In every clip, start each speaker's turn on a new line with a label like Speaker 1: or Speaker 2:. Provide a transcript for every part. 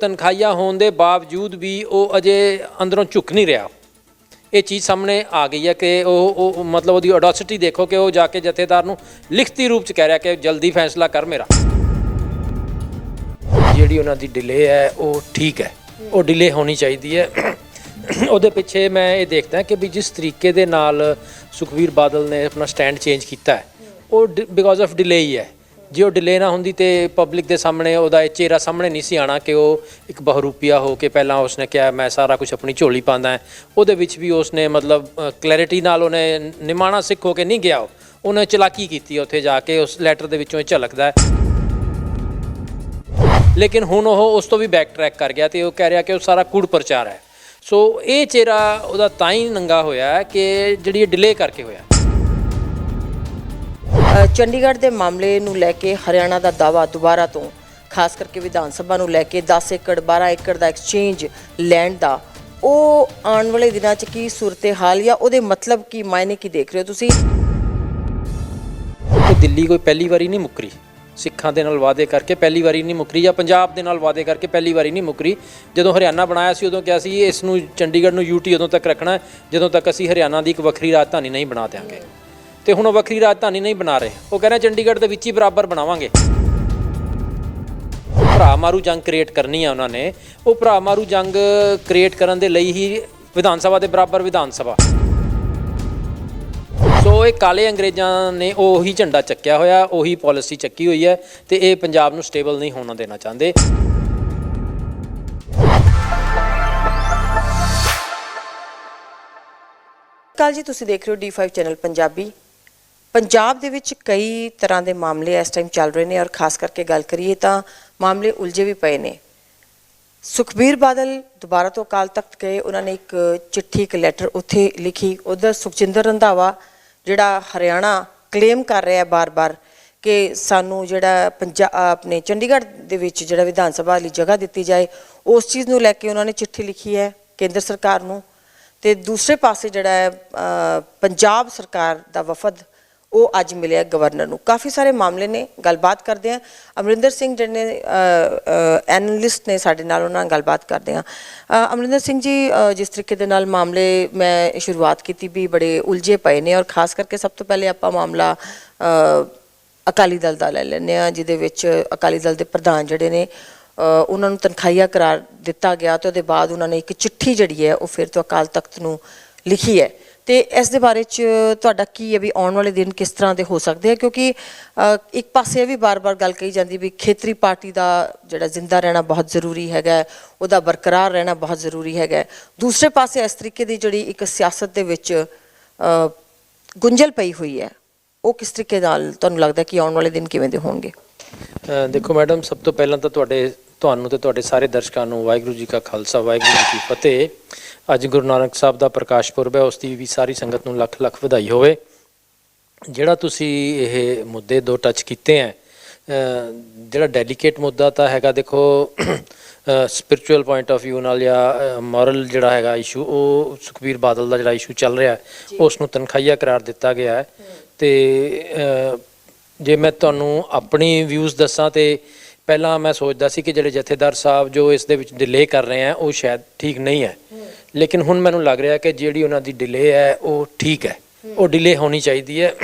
Speaker 1: ਤਨਖਾਹੀਆ ਹੋਣ ਦੇ ਬਾਵਜੂਦ ਵੀ ਉਹ ਅਜੇ ਅੰਦਰੋਂ ਝੁਕ ਨਹੀਂ ਰਿਹਾ। ਇਹ ਚੀਜ਼ ਸਾਹਮਣੇ ਆ ਗਈ ਹੈ ਕਿ ਉਹ ਉਹ ਮਤਲਬ ਉਹਦੀ ਅਡੋਸਿਟੀ ਦੇਖੋ ਕਿ ਉਹ ਜਾ ਕੇ ਜਥੇਦਾਰ ਨੂੰ ਲਿਖਤੀ ਰੂਪ ਚ ਕਹਿ ਰਿਹਾ ਕਿ ਜਲਦੀ ਫੈਸਲਾ ਕਰ ਮੇਰਾ। ਜਿਹੜੀ ਉਹਨਾਂ ਦੀ ਡਿਲੇ ਹੈ, ਉਹ ਠੀਕ ਹੈ। ਉਹ ਡਿਲੇ ਹੋਣੀ ਚਾਹੀਦੀ ਹੈ। ਉਹਦੇ ਪਿੱਛੇ ਮੈਂ ਇਹ ਦੇਖਦਾ ਕਿ ਵੀ ਜਿਸ ਤਰੀਕੇ ਦੇ ਨਾਲ ਸੁਖਵੀਰ ਬਾਦਲ ਨੇ ਆਪਣਾ ਸਟੈਂਡ ਚੇਂਜ ਕੀਤਾ ਹੈ, ਉਹ ਬਿਕੋਜ਼ ਆਫ ਡਿਲੇ ਹੀ ਹੈ। ਜੇ ਉਹ ਡਿਲੇ ਨਾ ਹੁੰਦੀ ਤੇ ਪਬਲਿਕ ਦੇ ਸਾਹਮਣੇ ਉਹਦਾ ਇਹ ਚਿਹਰਾ ਸਾਹਮਣੇ ਨਹੀਂ ਸੀ ਆਣਾ ਕਿ ਉਹ ਇੱਕ ਬਹਰੂਪੀਆ ਹੋ ਕੇ ਪਹਿਲਾਂ ਉਸਨੇ ਕਿਹਾ, ਮੈਂ ਸਾਰਾ ਕੁਝ ਆਪਣੀ ਝੋਲੀ ਪਾਉਂਦਾ ਹੈ। ਉਹਦੇ ਵਿੱਚ ਵੀ ਉਸਨੇ ਮਤਲਬ ਕਲੈਰਿਟੀ ਨਾਲ ਉਹਨੇ ਨਿਮਾਣਾ ਸਿੱਖ ਹੋ ਕੇ ਨਹੀਂ ਗਿਆ ਉਹਨੇ ਚਲਾਕੀ ਕੀਤੀ ਉੱਥੇ ਜਾ ਕੇ, ਉਸ ਲੈਟਰ ਦੇ ਵਿੱਚੋਂ ਇਹ ਝਲਕਦਾ ਹੈ। ਲੇਕਿਨ ਹੁਣ ਉਹ ਉਸ ਤੋਂ ਵੀ ਬੈਕ ਟਰੈਕ ਕਰ ਗਿਆ ਤੇ ਉਹ ਕਹਿ ਰਿਹਾ ਕਿ ਉਹ ਸਾਰਾ ਕੂੜ ਪ੍ਰਚਾਰ ਹੈ। ਸੋ ਇਹ ਚਿਹਰਾ ਉਹਦਾ ਤਾਂ ਹੀ ਨੰਗਾ ਹੋਇਆ ਕਿ ਜਿਹੜੀ ਇਹ ਡਿਲੇ ਕਰਕੇ ਹੋਇਆ।
Speaker 2: ਚੰਡੀਗੜ੍ਹ ਦੇ ਮਾਮਲੇ ਨੂੰ ਲੈ ਕੇ ਹਰਿਆਣਾ ਦਾ ਦਾਵਾ ਦੁਬਾਰਾ ਤੋਂ, ਖਾਸ ਕਰਕੇ ਵਿਧਾਨ ਸਭਾ ਨੂੰ ਲੈ ਕੇ 10 ਏਕੜ 12 ਏਕੜ ਦਾ ਐਕਸਚੇਂਜ ਲੈਂਡ ਦਾ। ਉਹ ਆਉਣ ਵਾਲੇ ਦਿਨਾਂ 'ਚ ਕੀ ਸੂਰਤ-ਹਾਲ ਜਾਂ ਉਹਦੇ ਮਤਲਬ ਕੀ ਮਾਇਨੇ ਕੀ ਦੇਖ ਰਹੇ ਹੋ ਤੁਸੀਂ?
Speaker 1: ਕਿ ਦਿੱਲੀ ਕੋਈ ਪਹਿਲੀ ਵਾਰੀ ਨਹੀਂ ਮੁੱਕਰੀ। ਸਿੱਖਾਂ ਦੇ ਨਾਲ ਵਾਅਦੇ ਕਰਕੇ ਪਹਿਲੀ ਵਾਰੀ ਨਹੀਂ ਮੁੱਕਰੀ ਜਾਂ ਪੰਜਾਬ ਦੇ ਨਾਲ ਵਾਅਦੇ ਕਰਕੇ ਪਹਿਲੀ ਵਾਰੀ ਨਹੀਂ ਮੁੱਕਰੀ। ਜਦੋਂ ਹਰਿਆਣਾ ਬਣਾਇਆ ਸੀ, ਉਦੋਂ ਕਿਹਾ ਸੀ, ਇਸ ਨੂੰ ਚੰਡੀਗੜ੍ਹ ਨੂੰ ਯੂਟੀ ਉਦੋਂ ਤੱਕ ਰੱਖਣਾ, ਜਦੋਂ ਤੱਕ ਅਸੀਂ ਹਰਿਆਣਾ ਦੀ ਇੱਕ ਵੱਖਰੀ ਰਾਜਧਾਨੀ ਨਹੀਂ ਬਣਾ ਦਿਆਂਗੇ। ਤੇ ਹੁਣ ਉਹ ਵੱਖਰੀ ਰਾਜਧਾਨੀ ਨਹੀਂ ਬਣਾ ਰਹੇ। ਉਹ ਕਹਿੰਦੇ ਚੰਡੀਗੜ੍ਹ ਦੇ ਵਿੱਚ ਹੀ ਬਰਾਬਰ ਬਣਾਵਾਂਗੇ। ਭਰਾ ਮਾਰੂ ਜੰਗ ਕ੍ਰੀਏਟ ਕਰਨੀ ਆ ਉਹਨਾਂ ਨੇ। ਉਹ ਭਰਾ ਮਾਰੂ ਜੰਗ ਕ੍ਰੀਏਟ ਕਰਨ ਦੇ ਲਈ ਹੀ ਵਿਧਾਨ ਸਭਾ ਦੇ ਬਰਾਬਰ ਵਿਧਾਨ ਸਭਾ। ਸੋ ਇਹ ਕਾਲੇ ਅੰਗਰੇਜ਼ਾਂ ਨੇ ਉਹੀ ਝੰਡਾ ਚੱਕਿਆ ਹੋਇਆ, ਉਹੀ ਪਾਲਿਸੀ ਚੱਕੀ ਹੋਈ ਹੈ ਤੇ ਇਹ ਪੰਜਾਬ ਨੂੰ ਸਟੇਬਲ ਨਹੀਂ ਹੋਣਾ ਦੇਣਾ ਚਾਹੁੰਦੇ।
Speaker 2: ਕੱਲ ਜੀ, ਤੁਸੀਂ ਦੇਖ ਰਹੇ ਹੋ D5 ਚੈਨਲ ਪੰਜਾਬੀ। ਪੰਜਾਬ ਦੇ ਵਿੱਚ ਕਈ ਤਰ੍ਹਾਂ ਦੇ ਮਾਮਲੇ ਇਸ ਟਾਈਮ ਚੱਲ ਰਹੇ ਨੇ ਔਰ ਖਾਸ ਕਰਕੇ ਗੱਲ ਕਰੀਏ ਤਾਂ ਮਾਮਲੇ ਉਲਝੇ ਵੀ ਪਏ ਨੇ। ਸੁਖਬੀਰ ਬਾਦਲ ਦੁਬਾਰਾ ਤੋਂ ਅਕਾਲ ਤਖਤ ਗਏ, ਉਹਨਾਂ ਨੇ ਇੱਕ ਚਿੱਠੀ, ਇੱਕ ਲੈਟਰ ਉੱਥੇ ਲਿਖੀ। ਉਧਰ ਸੁਖਜਿੰਦਰ ਰੰਧਾਵਾ, ਜਿਹੜਾ ਹਰਿਆਣਾ ਕਲੇਮ ਕਰ ਰਿਹਾ ਹੈ ਬਾਰ-ਬਾਰ ਕਿ ਸਾਨੂੰ ਜਿਹੜਾ ਪੰਜਾਬ ਆਪਣੇ ਚੰਡੀਗੜ੍ਹ ਦੇ ਵਿੱਚ ਜਿਹੜਾ ਵਿਧਾਨ ਸਭਾ ਲਈ ਜਗ੍ਹਾ ਦਿੱਤੀ ਜਾਏ, ਉਸ ਚੀਜ਼ ਨੂੰ ਲੈ ਕੇ ਉਹਨਾਂ ਨੇ ਚਿੱਠੀ ਲਿਖੀ ਹੈ ਕੇਂਦਰ ਸਰਕਾਰ ਨੂੰ। ਤੇ ਦੂਸਰੇ ਪਾਸੇ ਜਿਹੜਾ ਹੈ ਪੰਜਾਬ ਸਰਕਾਰ ਦਾ ਵਫਦ ਉਹ ਅੱਜ ਮਿਲਿਆ ਗਵਰਨਰ ਨੂੰ। ਕਾਫੀ ਸਾਰੇ ਮਾਮਲੇ ਨੇ, ਗੱਲਬਾਤ ਕਰਦੇ ਆ ਅਮਰਿੰਦਰ ਸਿੰਘ ਜਿਹੜੇ ਨੇ ਐਨਲਿਸਟ ਨੇ ਸਾਡੇ ਨਾਲ, ਉਹਨਾਂ ਨਾਲ ਗੱਲਬਾਤ ਕਰਦੇ ਆ ਅਮਰਿੰਦਰ ਸਿੰਘ ਜੀ ਜਿਸ ਤਰੀਕੇ ਦੇ ਨਾਲ ਮਾਮਲੇ ਮੈਂ ਸ਼ੁਰੂਆਤ ਕੀਤੀ ਵੀ ਬੜੇ ਉਲਝੇ ਪਏ ਨੇ ਔਰ ਖਾਸ ਕਰਕੇ ਸਭ ਤੋਂ ਪਹਿਲੇ ਆਪਾਂ ਮਾਮਲਾ ਅਕਾਲੀ ਦਲ ਦਾ ਲੈ ਲੈਂਦੇ ਆ ਜਿਹਦੇ ਵਿੱਚ ਅਕਾਲੀ ਦਲ ਦੇ ਪ੍ਰਧਾਨ ਜਿਹੜੇ ਨੇ ਉਹਨਾਂ ਨੂੰ ਤਨਖਾਹੀਆ ਕਰਾਰ ਦਿੱਤਾ ਗਿਆ ਤੇ ਉਹਦੇ ਬਾਅਦ ਉਹਨਾਂ ਨੇ ਇੱਕ ਚਿੱਠੀ ਜਿਹੜੀ ਹੈ, ਉਹ ਫਿਰ ਤੋਂ ਅਕਾਲ ਤਖਤ ਨੂੰ ਲਿਖੀ ਹੈ। ਤੇ ਇਸ ਦੇ ਬਾਰੇ ਚ ਤੁਹਾਡਾ ਕੀ ਹੈ ਵੀ ਆਉਣ ਵਾਲੇ ਦਿਨ ਕਿਸ ਤਰ੍ਹਾਂ ਦੇ ਹੋ ਸਕਦੇ ਆ? ਕਿਉਂਕਿ ਇੱਕ ਪਾਸੇ ਇਹ ਵੀ ਬਾਰ-ਬਾਰ ਗੱਲ ਕਹੀ ਜਾਂਦੀ ਵੀ ਖੇਤਰੀ ਪਾਰਟੀ ਦਾ ਜਿਹੜਾ ਜ਼ਿੰਦਾ ਰਹਿਣਾ ਬਹੁਤ ਜ਼ਰੂਰੀ ਹੈਗਾ ਉਹਦਾ ਬਰਕਰਾਰ ਰਹਿਣਾ ਬਹੁਤ ਜ਼ਰੂਰੀ ਹੈਗਾ ਦੂਸਰੇ ਪਾਸੇ ਇਸ ਤਰੀਕੇ ਦੀ ਜਿਹੜੀ ਇੱਕ ਸਿਆਸਤ ਦੇ ਵਿੱਚ ਗੁੰਝਲ ਪਈ ਹੋਈ ਹੈ, ਉਹ ਕਿਸ ਤਰੀਕੇ ਨਾਲ ਤੁਹਾਨੂੰ ਲੱਗਦਾ ਕਿ ਆਉਣ ਵਾਲੇ ਦਿਨ ਕਿਵੇਂ ਦੇ ਹੋਣਗੇ?
Speaker 1: ਦੇਖੋ ਮੈਡਮ, ਸਭ ਤੋਂ ਪਹਿਲਾਂ ਤਾਂ ਤੁਹਾਡੇ ਤੁਹਾਨੂੰ ਤੇ ਤੁਹਾਡੇ ਸਾਰੇ ਦਰਸ਼ਕਾਂ ਨੂੰ ਵਾਹਿਗੁਰੂ ਜੀ ਕਾ ਖਾਲਸਾ ਵਾਹਿਗੁਰੂ ਜੀ ਕੀ ਫਤਿਹ। ਅੱਜ ਗੁਰੂ ਨਾਨਕ ਸਾਹਿਬ ਦਾ ਪ੍ਰਕਾਸ਼ ਪੁਰਬ ਹੈ ਉਸ ਦੀ ਵੀ ਸਾਰੀ ਸੰਗਤ ਨੂੰ ਲੱਖ ਲੱਖ ਵਧਾਈ ਹੋਵੇ। ਜਿਹੜਾ ਤੁਸੀਂ ਇਹ ਮੁੱਦੇ ਦੋ ਟੱਚ ਕੀਤੇ ਅ, ਜਿਹੜਾ ਡੈਲੀਕੇਟ ਮੁੱਦਾ ਤਾਂ ਹੈਗਾ ਦੇਖੋ ਸਪਿਰਚੁਅਲ ਪੁਆਇੰਟ ਆਫ View ਨਾਲ ਜਾਂ ਮੋਰਲ ਜਿਹੜਾ ਹੈਗਾ ਇਸ਼ੂ ਉਹ ਸੁਖਬੀਰ ਬਾਦਲ ਦਾ ਜਿਹੜਾ ਇਸ਼ੂ ਚੱਲ ਰਿਹਾ ਉਸ ਨੂੰ ਤਨਖਾਹੀਆ ਕਰਾਰ ਦਿੱਤਾ ਗਿਆ ਹੈ। ਤੇ ਜੇ ਮੈਂ ਤੁਹਾਨੂੰ ਆਪਣੀ ਵਿਊਜ਼ ਦੱਸਾਂ ਤੇ ਪਹਿਲਾਂ ਮੈਂ ਸੋਚਦਾ ਸੀ ਕਿ ਜਿਹੜੇ ਜਥੇਦਾਰ ਸਾਹਿਬ ਜੋ ਇਸ ਦੇ ਵਿੱਚ ਡਿਲੇ ਕਰ ਰਹੇ ਆ, ਉਹ ਸ਼ਾਇਦ ਠੀਕ ਨਹੀਂ ਹੈ। ਲੇਕਿਨ ਹੁਣ ਮੈਨੂੰ ਲੱਗ ਰਿਹਾ ਕਿ ਜਿਹੜੀ ਉਹਨਾਂ ਦੀ ਡਿਲੇ ਹੈ, ਉਹ ਠੀਕ ਹੈ। ਉਹ ਡਿਲੇ ਹੋਣੀ ਚਾਹੀਦੀ ਹੈ।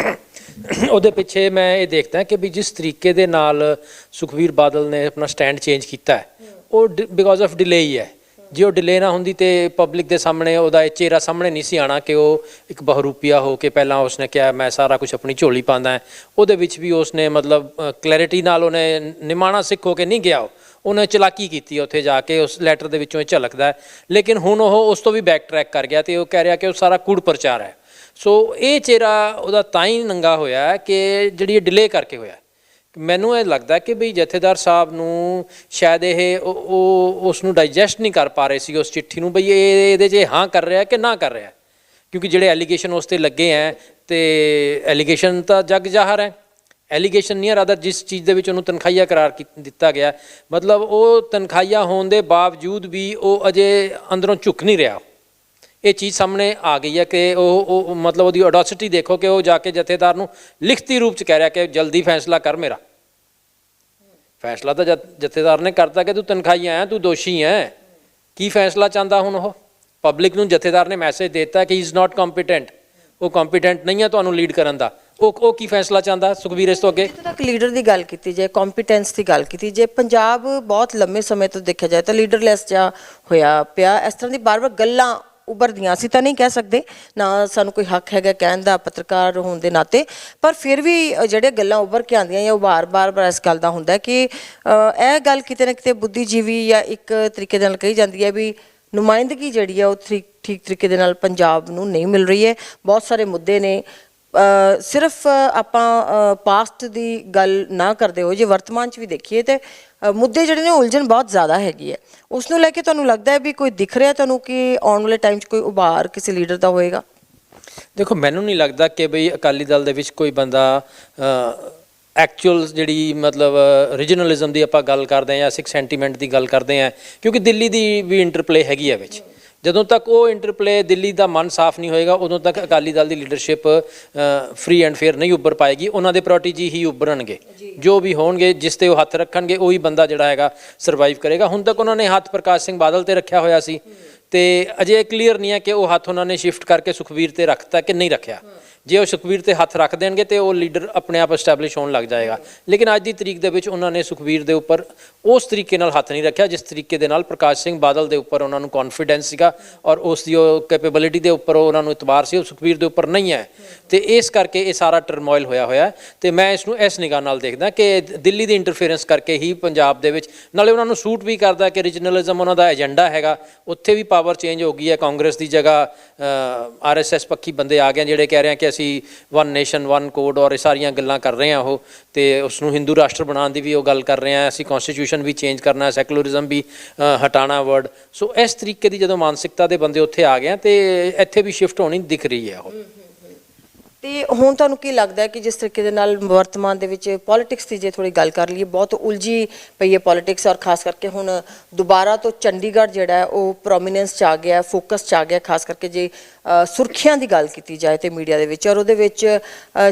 Speaker 1: ਉਹਦੇ ਪਿੱਛੇ ਮੈਂ ਇਹ ਦੇਖਦਾ ਕਿ ਵੀ ਜਿਸ ਤਰੀਕੇ ਦੇ ਨਾਲ ਸੁਖਵੀਰ ਬਾਦਲ ਨੇ ਆਪਣਾ ਸਟੈਂਡ ਚੇਂਜ ਕੀਤਾ ਹੈ, ਉਹ ਬਿਕੋਜ਼ ਆਫ ਡਿਲੇ ਹੀ ਹੈ। ਜੇ ਉਹ ਡਿਲੇ ਨਾ ਹੁੰਦੀ ਤੇ ਪਬਲਿਕ ਦੇ ਸਾਹਮਣੇ ਉਹਦਾ ਇਹ ਚਿਹਰਾ ਸਾਹਮਣੇ ਨਹੀਂ ਸੀ ਆਣਾ ਕਿ ਉਹ ਇੱਕ ਬਹਰੂਪੀਆ ਹੋ ਕੇ ਪਹਿਲਾਂ ਉਸਨੇ ਕਿਹਾ, ਮੈਂ ਸਾਰਾ ਕੁਝ ਆਪਣੀ ਝੋਲੀ ਪਾਉਂਦਾ ਹੈ। ਉਹਦੇ ਵਿੱਚ ਵੀ ਉਸਨੇ ਮਤਲਬ ਕਲੈਰਿਟੀ ਨਾਲ ਉਹਨੇ ਨਿਮਾਣਾ ਸਿੱਖ ਹੋ ਕੇ ਨਹੀਂ ਗਿਆ ਉਹਨੇ ਚਲਾਕੀ ਕੀਤੀ ਉੱਥੇ ਜਾ ਕੇ, ਉਸ ਲੈਟਰ ਦੇ ਵਿੱਚੋਂ ਇਹ ਝਲਕਦਾ ਲੇਕਿਨ ਹੁਣ ਉਹ ਉਸ ਤੋਂ ਵੀ ਬੈਕ ਟਰੈਕ ਕਰ ਗਿਆ ਤੇ ਉਹ ਕਹਿ ਰਿਹਾ ਕਿ ਉਹ ਸਾਰਾ ਕੂੜ ਪ੍ਰਚਾਰ ਹੈ। ਸੋ ਇਹ ਚਿਹਰਾ ਉਹਦਾ ਤਾਂ ਹੀ ਨੰਗਾ ਹੋਇਆ ਕਿ ਜਿਹੜੀ ਇਹ ਡਿਲੇ ਕਰਕੇ ਹੋਇਆ। ਮੈਨੂੰ ਇਹ ਲੱਗਦਾ ਕਿ ਵੀ ਜਥੇਦਾਰ ਸਾਹਿਬ ਨੂੰ ਸ਼ਾਇਦ ਇਹ ਉਹ- ਉਸ ਨੂੰ ਡਾਈਜੈਸਟ ਨਹੀਂ ਕਰ ਪਾ ਰਹੇ ਸੀ ਉਸ ਚਿੱਠੀ ਨੂੰ, ਬਈ ਇਹ ਇਹਦੇ 'ਚ ਹਾਂ ਕਰ ਰਿਹਾ ਕਿ ਨਾ ਕਰ ਰਿਹਾ। ਕਿਉਂਕਿ ਜਿਹੜੇ ਐਲੀਗੇਸ਼ਨ ਉਸ ਤੇ ਲੱਗੇ ਹੈ ਤੇ ਐਲੀਗੇਸ਼ਨ ਤਾਂ ਜੱਗ ਜ਼ਾਹਰ ਹੈ ਐਲੀਗੇਸ਼ਨ ਨਹੀਂ ਹੈ ਰਾਦਰ ਜਿਸ ਚੀਜ਼ ਦੇ ਵਿੱਚ ਉਹਨੂੰ ਤਨਖਾਹੀਆ ਕਰਾਰ ਦਿੱਤਾ ਗਿਆ। ਮਤਲਬ ਉਹ ਤਨਖਾਹੀਆ ਹੋਣ ਦੇ ਬਾਵਜੂਦ ਵੀ ਉਹ ਅਜੇ ਅੰਦਰੋਂ ਝੁਕ ਨਹੀਂ ਰਿਹਾ। ਇਹ ਚੀਜ਼ ਸਾਹਮਣੇ ਆ ਗਈ ਹੈ ਕਿ ਉਹ ਉਹ ਮਤਲਬ ਉਹਦੀ ਅਡੋਸਿਟੀ ਦੇਖੋ ਕਿ ਉਹ ਜਾ ਕੇ ਜਥੇਦਾਰ ਨੂੰ ਲਿਖਤੀ ਰੂਪ ਚ ਕਹਿ ਰਿਹਾ ਕਿ ਜਲਦੀ ਫੈਸਲਾ ਕਰ ਮੇਰਾ। ਫੈਸਲਾ ਤਾਂ ਜਥੇਦਾਰ ਨੇ ਕਰਤਾ ਕਿ ਤੂੰ ਤਨਖਾਹੀ ਆਇਆ, ਤੂੰ ਦੋਸ਼ੀ ਹੈ ਕੀ ਫੈਸਲਾ ਚਾਹੁੰਦਾ ਹੁਣ ਉਹ? ਪਬਲਿਕ ਨੂੰ ਜਥੇਦਾਰ ਨੇ ਮੈਸੇਜ ਦਿੱਤਾ ਕਿ ਹੀ ਇਜ਼ ਨਾਟ ਕੰਪੀਟੈਂਟ ਉਹ ਕੰਪੀਟੈਂਟ ਨਹੀਂ ਹੈ ਤੁਹਾਨੂੰ ਲੀਡ ਕਰਨ ਦਾ। ਉਹ ਉਹ ਕੀ ਫੈਸਲਾ ਚਾਹੁੰਦਾ? ਸੁਖਬੀਰ, ਇਸ ਤੋਂ ਅੱਗੇ?
Speaker 2: ਜਿੱਥੇ ਤੱਕ ਲੀਡਰ ਦੀ ਗੱਲ ਕੀਤੀ ਜਾਏ ਕੰਪੀਟੈਂਸ ਦੀ ਗੱਲ ਕੀਤੀ ਜੇ, ਪੰਜਾਬ ਬਹੁਤ ਲੰਮੇ ਸਮੇਂ ਤੋਂ ਦੇਖਿਆ ਜਾਏ ਤਾਂ ਲੀਡਰਲੈਸ ਜਿਹਾ ਹੋਇਆ ਪਿਆ। ਇਸ ਤਰ੍ਹਾਂ ਦੀ ਬਾਰ-ਬਾਰ ਗੱਲਾਂ ਉਭਰਦੀਆਂ। ਅਸੀਂ ਤਾਂ ਨਹੀਂ ਕਹਿ ਸਕਦੇ, ਨਾ ਸਾਨੂੰ ਕੋਈ ਹੱਕ ਹੈਗਾ ਕਹਿਣ ਦਾ, ਪੱਤਰਕਾਰ ਹੋਣ ਦੇ ਨਾਤੇ। ਪਰ ਫਿਰ ਵੀ ਜਿਹੜੇ ਗੱਲਾਂ ਉਭਰ ਕੇ ਆਉਂਦੀਆਂ ਜਾਂ ਉਹ ਵਾਰ-ਵਾਰ ਇਸ ਗੱਲ ਦਾ ਹੁੰਦਾ ਕਿ ਇਹ ਗੱਲ ਕਿਤੇ ਨਾ ਕਿਤੇ ਬੁੱਧੀਜੀਵੀ ਜਾਂ ਇੱਕ ਤਰੀਕੇ ਦੇ ਨਾਲ ਕਹੀ ਜਾਂਦੀ ਹੈ ਵੀ ਨੁਮਾਇੰਦਗੀ ਜਿਹੜੀ ਹੈ ਉਹ ਠੀਕ ਠੀਕ ਤਰੀਕੇ ਦੇ ਨਾਲ ਪੰਜਾਬ ਨੂੰ ਨਹੀਂ ਮਿਲ ਰਹੀ ਹੈ। ਬਹੁਤ ਸਾਰੇ ਮੁੱਦੇ ਨੇ। ਸਿਰਫ ਆਪਾਂ ਪਾਸਟ ਦੀ ਗੱਲ ਨਾ ਕਰਦੇ ਹੋ ਜੇ ਵਰਤਮਾਨ ਚ ਵੀ ਦੇਖੀਏ ਤੇ ਮੁੱਦੇ ਜਿਹੜੇ ਨੇ ਉਲਝਣ ਬਹੁਤ ਜ਼ਿਆਦਾ ਹੈਗੀ ਹੈ। ਉਸ ਨੂੰ ਲੈ ਕੇ ਤੁਹਾਨੂੰ ਲੱਗਦਾ ਹੈ ਵੀ ਕੋਈ ਦਿਖ ਰਿਹਾ ਤੁਹਾਨੂੰ ਕਿ ਆਉਣ ਵਾਲੇ ਟਾਈਮ 'ਚ ਕੋਈ ਉਭਾਰ ਕਿਸੇ ਲੀਡਰ ਦਾ ਹੋਏਗਾ?
Speaker 1: ਦੇਖੋ, ਮੈਨੂੰ ਨਹੀਂ ਲੱਗਦਾ ਕਿ ਬਈ ਅਕਾਲੀ ਦਲ ਦੇ ਵਿੱਚ ਕੋਈ ਬੰਦਾ ਐਕਚੁਅਲ ਜਿਹੜੀ ਮਤਲਬ ਰੀਜਨਲਿਜ਼ਮ ਦੀ ਆਪਾਂ ਗੱਲ ਕਰਦੇ ਹਾਂ ਜਾਂ ਸਿੱਖ ਸੈਂਟੀਮੈਂਟ ਦੀ ਗੱਲ ਕਰਦੇ ਹਾਂ, ਕਿਉਂਕਿ ਦਿੱਲੀ ਦੀ ਵੀ ਇੰਟਰਪਲੇ ਹੈਗੀ ਹੈ ਵਿੱਚ। ਜਦੋਂ ਤੱਕ ਉਹ ਇੰਟਰਪਲੇ ਦਿੱਲੀ ਦਾ ਮਨ ਸਾਫ਼ ਨਹੀਂ ਹੋਏਗਾ ਉਦੋਂ ਤੱਕ ਅਕਾਲੀ ਦਲ ਦੀ ਲੀਡਰਸ਼ਿਪ ਫ੍ਰੀ ਐਂਡ ਫੇਅਰ ਨਹੀਂ ਉੱਭਰ ਪਾਏਗੀ। ਉਹਨਾਂ ਦੇ ਪ੍ਰਾਇੋਰਟੀ ਹੀ ਉੱਭਰਨਗੇ। ਜੋ। ਵੀ ਹੋਣਗੇ ਜਿਸ ਤੇ ਉਹ ਹੱਥ ਰੱਖਣਗੇ ਉਹੀ ਬੰਦਾ ਜਿਹੜਾ ਹੈਗਾ ਸਰਵਾਈਵ ਕਰੇਗਾ। ਹੁਣ ਤੱਕ ਉਹਨਾਂ ਨੇ ਹੱਥ ਪ੍ਰਕਾਸ਼ ਸਿੰਘ ਬਾਦਲ ਤੇ ਰੱਖਿਆ ਹੋਇਆ ਸੀ। ਤੇ ਅਜੇ ਕਲੀਅਰ ਨਹੀਂ ਹੈ ਕਿ ਉਹ ਹੱਥ ਉਹਨਾਂ ਨੇ ਸ਼ਿਫਟ ਕਰਕੇ ਸੁਖਵੀਰ ਤੇ ਰੱਖਤਾ ਕਿ ਨਹੀਂ ਰੱਖਿਆ। ਜੇ ਉਹ ਸੁਖਬੀਰ ਤੇ ਹੱਥ ਰੱਖ ਦੇਣਗੇ ਤੇ ਉਹ ਲੀਡਰ ਆਪਣੇ ਆਪ ਐਸਟੈਬਲਿਸ਼ ਹੋਣ ਲੱਗ ਜਾਏਗਾ। ਲੇਕਿਨ ਅੱਜ ਦੀ ਤਰੀਕ ਦੇ ਵਿੱਚ ਉਹਨਾਂ ਨੇ ਸੁਖਬੀਰ ਦੇ ਉੱਪਰ ਉਸ ਤਰੀਕੇ ਨਾਲ ਹੱਥ ਨਹੀਂ ਰੱਖਿਆ, ਜਿਸ ਤਰੀਕੇ ਦੇ ਨਾਲ ਪ੍ਰਕਾਸ਼ ਸਿੰਘ ਬਾਦਲ ਦੇ ਉੱਪਰ ਉਹਨਾਂ ਨੂੰ ਕੌਨਫੀਡੈਂਸ ਸੀਗਾ ਔਰ ਉਸ ਦੀ ਉਹ ਕੈਪੇਬਿਲਿਟੀ ਦੇ ਉੱਪਰ ਉਹਨਾਂ ਨੂੰ ਇਤਬਾਰ ਸੀ, ਉਹ ਸੁਖਬੀਰ ਦੇ ਉੱਪਰ ਨਹੀਂ ਹੈ। ਤੇ ਇਸ ਕਰਕੇ ਇਹ ਸਾਰਾ ਟਰਮੋਇਲ ਹੋਇਆ ਹੋਇਆ ਹੈ ਤੇ ਮੈਂ ਇਸ ਨੂੰ ਇਸ ਨਿਗਾਹ ਨਾਲ ਦੇਖਦਾ ਕਿ ਦਿੱਲੀ ਦੀ ਇੰਟਰਫੇਰੈਂਸ ਕਰਕੇ ਹੀ ਪੰਜਾਬ ਦੇ ਵਿੱਚ ਨਾਲੇ ਉਹਨਾਂ ਨੂੰ ਸੂਟ ਵੀ ਕਰਦਾ ਕਿ ਰੀਜਨਲਿਜ਼ਮ ਉਹਨਾਂ ਦਾ ਏਜੰਡਾ ਹੈਗਾ, ਉੱਥੇ ਵੀ ਪਾਵਰ ਚੇਂਜ ਹੋ ਗਈ ਹੈ, ਕਾਂਗਰਸ ਦੀ ਜਗ੍ਹਾ ਆਰਐਸਐਸ ਪੱਖੀ ਬੰਦੇ ਆ ਗਏ ਜਿਹੜੇ ਕਹਿ ਰਹੇ ਆ ਕਿ ਅਸੀਂ ਵਨ ਨੇਸ਼ਨ ਵਨ ਕੋਡ ਔਰ ਇਹ ਸਾਰੀਆਂ ਗੱਲਾਂ ਕਰ ਰਹੇ ਆ ਉਹ ਤੇ ਉਸ ਨੂੰ ਹਿੰਦੂ ਰਾਸ਼ਟਰ ਬਣਾਉਣ ਦੀ ਵੀ ਉਹ ਗੱਲ ਕਰ ਰਹੇ ਆ ਅਸੀਂ ਕਨਸਟੀਟਿਊਸ਼ਨ ਵੀ ਚੇਂਜ ਕਰਨਾ ਸੈਕੂਲਰਿਜ਼ਮ ਵੀ ਅ, ਹਟਾਣਾ ਵਰਡ ਸੋ ਇਸ ਤਰੀਕੇ ਦੀ ਜਦੋਂ ਮਾਨਸਿਕਤਾ ਦੇ ਬੰਦੇ ਉੱਥੇ ਆ ਗਏ ਆ ਤੇ ਇੱਥੇ ਵੀ ਸ਼ਿਫਟ ਹੋਣੀ ਦਿਖ ਰਹੀ ਹੈ ਉਹ।
Speaker 2: ਤੇ ਹੁਣ ਤੁਹਾਨੂੰ ਕੀ ਲੱਗਦਾ ਕਿ ਜਿਸ ਤਰੀਕੇ ਦੇ ਨਾਲ ਵਰਤਮਾਨ ਦੇ ਵਿੱਚ ਪੋਲਿਟਿਕਸ ਦੀ ਜੇ ਥੋੜੀ ਗੱਲ ਕਰ ਲਈਏ, ਬਹੁਤ ਉਲਝੀ ਪਈ ਹੈ ਪੋਲਿਟਿਕਸ ਔਰ ਖਾਸ ਕਰਕੇ ਹੁਣ ਦੁਬਾਰਾ ਤੋਂ ਚੰਡੀਗੜ੍ਹ ਜਿਹੜਾ ਹੈ, ਉਹ ਪ੍ਰੋਮਿਨੈਂਸ ਚ ਆ ਗਿਆ ਫੋਕਸ ਚ ਆ ਗਿਆ ਖਾਸ ਕਰਕੇ ਜੇ ਸੁਰਖੀਆਂ ਦੀ ਗੱਲ ਕੀਤੀ ਜਾਏ ਤੇ ਮੀਡੀਆ ਦੇ ਵਿੱਚ ਔਰ ਉਹਦੇ ਵਿੱਚ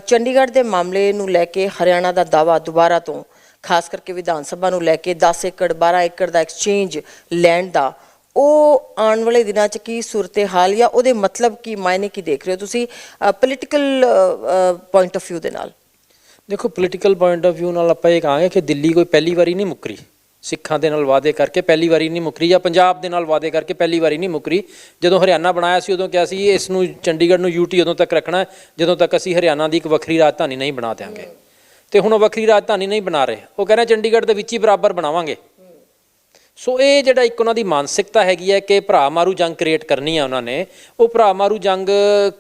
Speaker 2: ਚੰਡੀਗੜ੍ਹ ਦੇ ਮਾਮਲੇ ਨੂੰ ਲੈ ਕੇ ਹਰਿਆਣਾ ਦਾ ਦਾਵਾ ਦੁਬਾਰਾ ਤੋਂ, ਖਾਸ ਕਰਕੇ ਵਿਧਾਨ ਸਭਾ ਨੂੰ ਲੈ ਕੇ 10 ਏਕੜ 12 ਏਕੜ ਦਾ ਐਕਸਚੇਂਜ ਲੈਂਡ ਦਾ ਉਹ ਆਉਣ ਵਾਲੇ ਦਿਨਾਂ 'ਚ ਕੀ ਸੂਰਤੇ ਹਾਲ ਜਾਂ ਉਹਦੇ ਮਤਲਬ ਕੀ ਮਾਇਨੇ ਕੀ ਦੇਖ ਰਹੇ ਹੋ ਤੁਸੀਂ ਪੋਲੀਟੀਕਲ ਪੁਆਇੰਟ ਆਫ View ਦੇ ਨਾਲ?
Speaker 1: ਦੇਖੋ ਪੋਲੀਟੀਕਲ ਪੁਆਇੰਟ ਆਫ View ਨਾਲ ਆਪਾਂ ਇਹ ਕਹਾਂਗੇ ਕਿ ਦਿੱਲੀ ਕੋਈ ਪਹਿਲੀ ਵਾਰੀ ਨਹੀਂ ਮੁੱਕਰੀ। ਸਿੱਖਾਂ ਦੇ ਨਾਲ ਵਾਅਦੇ ਕਰਕੇ ਪਹਿਲੀ ਵਾਰੀ ਨਹੀਂ ਮੁੱਕਰੀ ਜਾਂ ਪੰਜਾਬ ਦੇ ਨਾਲ ਵਾਅਦੇ ਕਰਕੇ ਪਹਿਲੀ ਵਾਰੀ ਨਹੀਂ ਮੁੱਕਰੀ। ਜਦੋਂ ਹਰਿਆਣਾ ਬਣਾਇਆ ਸੀ, ਉਦੋਂ ਕਿਹਾ ਸੀ, ਇਸ ਨੂੰ ਚੰਡੀਗੜ੍ਹ ਨੂੰ ਯੂਟੀ ਉਦੋਂ ਤੱਕ ਰੱਖਣਾ ਜਦੋਂ ਤੱਕ ਅਸੀਂ ਹਰਿਆਣਾ ਦੀ ਇੱਕ ਵੱਖਰੀ ਰਾਜਧਾਨੀ ਨਹੀਂ ਬਣਾ ਦਿਆਂਗੇ। ਤੇ ਹੁਣ ਉਹ ਵੱਖਰੀ ਰਾਜਧਾਨੀ ਨਹੀਂ ਬਣਾ ਰਹੇ। ਉਹ ਕਹਿ ਰਹੇ ਚੰਡੀਗੜ੍ਹ ਦੇ ਵਿੱਚ ਹੀ ਬਰਾਬਰ ਬਣਾਵਾਂਗੇ। ਸੋ ਇਹ ਜਿਹੜਾ ਇੱਕ ਉਹਨਾਂ ਦੀ ਮਾਨਸਿਕਤਾ ਹੈਗੀ ਹੈ ਕਿ ਭਰਾ ਮਾਰੂ ਜੰਗ ਕ੍ਰੀਏਟ ਕਰਨੀ ਆ ਉਹਨਾਂ ਨੇ, ਉਹ ਭਰਾ ਮਾਰੂ ਜੰਗ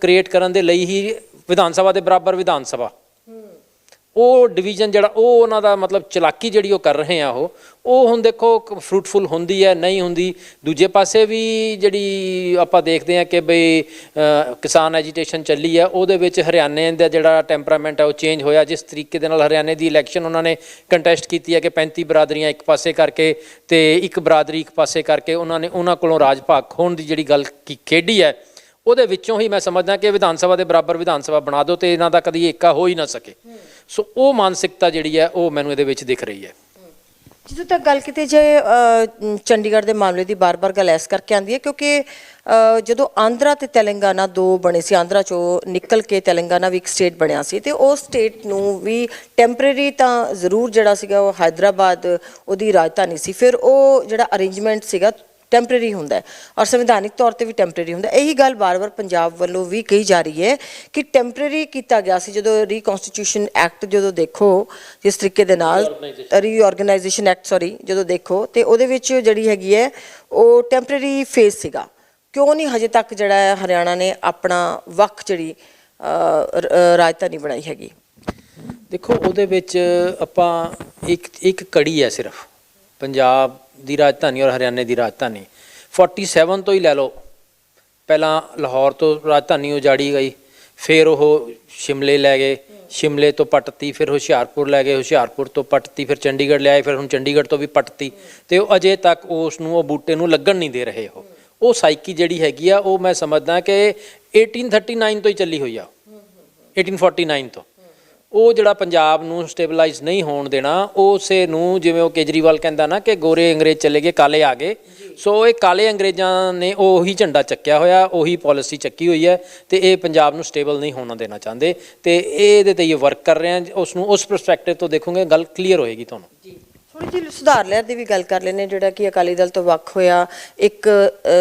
Speaker 1: ਕ੍ਰੀਏਟ ਕਰਨ ਦੇ ਲਈ ਹੀ ਵਿਧਾਨ ਸਭਾ ਦੇ ਬਰਾਬਰ ਵਿਧਾਨ ਸਭਾ। ਉਹ ਡਿਵੀਜ਼ਨ ਜਿਹੜਾ ਉਹ ਉਹਨਾਂ ਦਾ ਮਤਲਬ ਚਲਾਕੀ ਜਿਹੜੀ ਉਹ ਕਰ ਰਹੇ ਆ ਉਹ ਉਹ ਹੁਣ ਦੇਖੋ ਫਰੂਟਫੁਲ ਹੁੰਦੀ ਹੈ, ਨਹੀਂ ਹੁੰਦੀ। ਦੂਜੇ ਪਾਸੇ ਵੀ ਜਿਹੜੀ ਆਪਾਂ ਦੇਖਦੇ ਆ ਕਿ ਬਈ ਕਿਸਾਨ ਐਜੀਟੇਸ਼ਨ ਚੱਲੀ ਹੈ, ਉਹਦੇ ਵਿੱਚ ਹਰਿਆਣੇ ਦਾ ਜਿਹੜਾ ਟੈਂਪਰਾਮੈਂਟ ਹੈ ਉਹ ਚੇਂਜ ਹੋਇਆ। ਜਿਸ ਤਰੀਕੇ ਦੇ ਨਾਲ ਹਰਿਆਣੇ ਦੀ ਇਲੈਕਸ਼ਨ ਉਹਨਾਂ ਨੇ ਕੰਟੈਸਟ ਕੀਤੀ ਹੈ ਕਿ 35 ਬਰਾਦਰੀਆਂ ਇੱਕ ਪਾਸੇ ਕਰਕੇ ਤੇ ਇੱਕ ਬਰਾਦਰੀ ਇੱਕ ਪਾਸੇ ਕਰਕੇ ਉਹਨਾਂ ਨੇ ਉਹਨਾਂ ਕੋਲੋਂ ਰਾਜ ਭਾਗ ਖੋਣ ਦੀ ਜਿਹੜੀ ਗੱਲ ਕੀ ਖੇਡੀ ਹੈ ਉਹਦੇ ਵਿੱਚੋਂ ਹੀ ਮੈਂ ਸਮਝਦਾ ਕਿ ਵਿਧਾਨ ਸਭਾ ਦੇ ਬਰਾਬਰ ਵਿਧਾਨ ਸਭਾ ਬਣਾ ਦਿਓ ਤੇ ਇਹਨਾਂ ਦਾ ਕਦੀ ਏਕਾ ਹੋ ਹੀ ਨਾ ਸਕੇ। ਸੋ ਉਹ ਮਾਨਸਿਕਤਾ ਜਿਹੜੀ ਹੈ, ਉਹ ਮੈਨੂੰ ਇਹਦੇ ਵਿੱਚ ਦਿਖ ਰਹੀ ਹੈ।
Speaker 2: ਜਦੋਂ ਤੱਕ ਗੱਲ ਕੀਤੀ ਜੇ ਚੰਡੀਗੜ੍ਹ ਦੇ ਮਾਮਲੇ ਦੀ ਬਾਰ-ਬਾਰ ਗੱਲ ਐਸ ਕਰਕੇ ਆਂਦੀ ਹੈ ਕਿਉਂਕਿ ਜਦੋਂ ਆਂਧਰਾ ਤੇ ਤੇਲੰਗਾਨਾ ਦੋ ਬਣੇ ਸੀ, ਆਂਧਰਾ ਚੋਂ ਨਿਕਲ ਕੇ ਤੇਲੰਗਾਨਾ ਵੀ ਇੱਕ ਸਟੇਟ ਬਣਿਆ ਸੀ ਤੇ ਉਹ ਸਟੇਟ ਨੂੰ ਵੀ ਟੈਂਪਰੇਰੀ ਤਾਂ ਜ਼ਰੂਰ ਜਿਹੜਾ ਸੀਗਾ ਉਹ ਹਾਈਦਰਾਬਾਦ ਉਹਦੀ ਰਾਜਧਾਨੀ ਸੀ। ਫਿਰ ਉਹ ਜਿਹੜਾ ਅਰੇਂਜਮੈਂਟ ਸੀਗਾ ਟੈਂਪਰੇਰੀ ਹੁੰਦਾ ਹੈ ਔਰ ਸੰਵਿਧਾਨਿਕ ਤੌਰ ਤੇ ਵੀ ਟੈਂਪਰੇਰੀ ਹੁੰਦਾ। ਇਹੀ ਗੱਲ ਬਾਰ-ਬਾਰ ਪੰਜਾਬ ਵੱਲੋਂ ਵੀ ਕਹੀ ਜਾ ਰਹੀ ਹੈ ਕਿ ਟੈਂਪਰੇਰੀ ਕੀਤਾ ਗਿਆ ਸੀ ਜਦੋਂ ਰੀਕਨਸਟੀਟਿਊਸ਼ਨ ਐਕਟ ਜਦੋਂ ਦੇਖੋ ਜਿਸ ਤਰੀਕੇ ਦੇ ਨਾਲ ਰੀਆਰਗੇਨਾਈਜੇਸ਼ਨ ਐਕਟ ਸੌਰੀ ਜਦੋਂ ਦੇਖੋ ਤੇ ਉਹਦੇ ਵਿੱਚ ਜਿਹੜੀ ਹੈਗੀ ਹੈ ਉਹ ਟੈਂਪਰੇਰੀ ਫੇਜ਼ ਸੀਗਾ। ਕਿਉਂ ਨਹੀਂ ਹਜੇ ਤੱਕ ਜਿਹੜਾ ਹੈ ਹਰਿਆਣਾ ਨੇ ਆਪਣਾ ਵੱਖ ਜਿਹੜੀ ਰਾਜਧਾਨੀ ਬਣਾਈ ਹੈਗੀ?
Speaker 1: ਦੇਖੋ ਉਹਦੇ ਵਿੱਚ ਆਪਾਂ ਇੱਕ ਇੱਕ ਕੜੀ ਹੈ ਸਿਰਫ। ਪੰਜਾਬ ਦੀ ਰਾਜਧਾਨੀ ਔਰ ਹਰਿਆਣੇ ਦੀ ਰਾਜਧਾਨੀ। 47 ਤੋਂ ਹੀ ਲੈ ਲਓ। ਪਹਿਲਾਂ ਲਾਹੌਰ ਤੋਂ ਰਾਜਧਾਨੀ ਉਜਾੜੀ ਗਈ। ਫਿਰ ਉਹ ਸ਼ਿਮਲੇ ਲੈ ਗਏ। ਸ਼ਿਮਲੇ ਤੋਂ ਪੱਟਤੀ, ਫਿਰ ਹੁਸ਼ਿਆਰਪੁਰ ਲੈ ਗਏ। ਹੁਸ਼ਿਆਰਪੁਰ ਤੋਂ ਪੱਟਤੀ, ਫਿਰ ਚੰਡੀਗੜ੍ਹ ਲਿਆਏ। ਫਿਰ ਹੁਣ ਚੰਡੀਗੜ੍ਹ ਤੋਂ ਵੀ ਪੱਟਤੀ। ਤੇ ਉਹ ਅਜੇ ਤੱਕ ਉਸ ਨੂੰ ਉਹ ਬੂਟੇ ਨੂੰ ਲੱਗਣ ਨਹੀਂ ਦੇ ਰਹੇ ਉਹ। ਉਹ ਸਾਈਕੀ ਜਿਹੜੀ ਹੈਗੀ ਆ, ਉਹ ਮੈਂ ਸਮਝਦਾ ਕਿ 1839 ਤੋਂ ਹੀ ਚੱਲੀ ਹੋਈ ਆ। 1849 ਤੋਂ। ਉਹ ਜਿਹੜਾ ਪੰਜਾਬ ਨੂੰ ਸਟੇਬਲਾਈਜ਼ ਨਹੀਂ ਹੋਣ ਦੇਣਾ ਉਸੇ ਨੂੰ ਜਿਵੇਂ ਉਹ ਕੇਜਰੀਵਾਲ ਕਹਿੰਦਾ ਨਾ ਕਿ ਗੋਰੇ ਅੰਗਰੇਜ਼ ਚਲੇ ਗਏ, ਕਾਲੇ ਆ ਗਏ। ਸੋ ਇਹ ਕਾਲੇ ਅੰਗਰੇਜ਼ਾਂ ਨੇ ਉਹੀ ਝੰਡਾ ਚੱਕਿਆ ਹੋਇਆ, ਉਹੀ ਪਾਲਿਸੀ ਚੱਕੀ ਹੋਈ ਹੈ ਤੇ ਇਹ ਪੰਜਾਬ ਨੂੰ ਸਟੇਬਲ ਨਹੀਂ ਹੋਣਾ ਦੇਣਾ ਚਾਹੁੰਦੇ ਤੇ ਇਹਦੇ ਤੇ ਇਹ ਵਰਕ ਕਰ ਰਹੇ ਆ ਉਸ ਨੂੰ ਉਸ ਪਰਸਪੈਕਟਿਵ ਤੋਂ ਦੇਖੋਗੇ, ਗੱਲ ਕਲੀਅਰ ਹੋਏਗੀ ਤੁਹਾਨੂੰ।
Speaker 2: ਥੋੜੀ ਜਿਹੀ ਸੁਧਾਰ ਲਹਿਰ ਦੀ ਵੀ ਗੱਲ ਕਰ ਲੈਨੇ ਜਿਹੜਾ ਕਿ ਅਕਾਲੀ ਦਲ ਤੋਂ ਵੱਖ ਹੋਇਆ, ਇੱਕ